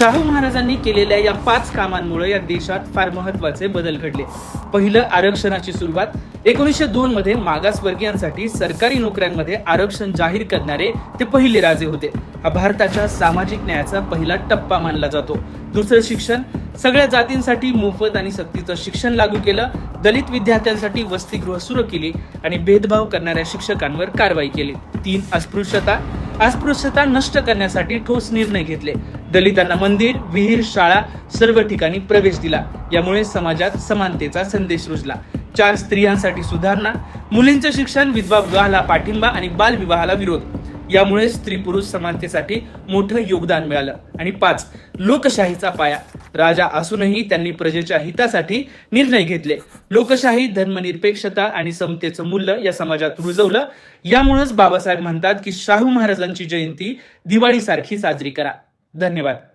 शाहू महाराजांनी केलेल्या या पाच कामांमुळे या देशात फार महत्त्वाचे बदल घडले. पहिलं आरक्षणाची सुरुवात एकोणीसशे दोन मध्ये मागासवर्गीयांसाठी सरकारी नोकऱ्यांमध्ये आरक्षण जाहीर करणारे ते पहिले राजे होते. हा भारताच्या सामाजिक न्यायाचा पहिला टप्पा मानला जातो. दुसरं शिक्षण सगळ्या जातींसाठी मोफत आणि सक्तीचं शिक्षण लागू केलं दलित विद्यार्थ्यांसाठी वसतिगृह सुरू केली आणि भेदभाव करणाऱ्या शिक्षकांवर कारवाई केली. तीन अस्पृश्यता अस्पृश्यता नष्ट करण्यासाठी ठोस निर्णय घेतले. दलितांना मंदिर विहीर शाळा सर्व ठिकाणी प्रवेश दिला. यामुळे समाजात समानतेचा संदेश रुजला. चार स्त्रियांसाठी सुधारणा मुलींचं शिक्षण विधवा विवाहाला पाठिंबा आणि बालविवाहाला विरोध. यामुळे स्त्री पुरुष समानतेसाठी मोठं योगदान मिळालं. आणि पाच लोकशाहीचा पाया. राजा असूनही त्यांनी प्रजेच्या हितासाठी निर्णय घेतले. लोकशाही धर्मनिरपेक्षता आणि समतेचं मूल्य या समाजात रुजवलं. यामुळेच बाबासाहेब म्हणतात की शाहू महाराजांची जयंती दिवाळीसारखी साजरी करा. धन्यवाद.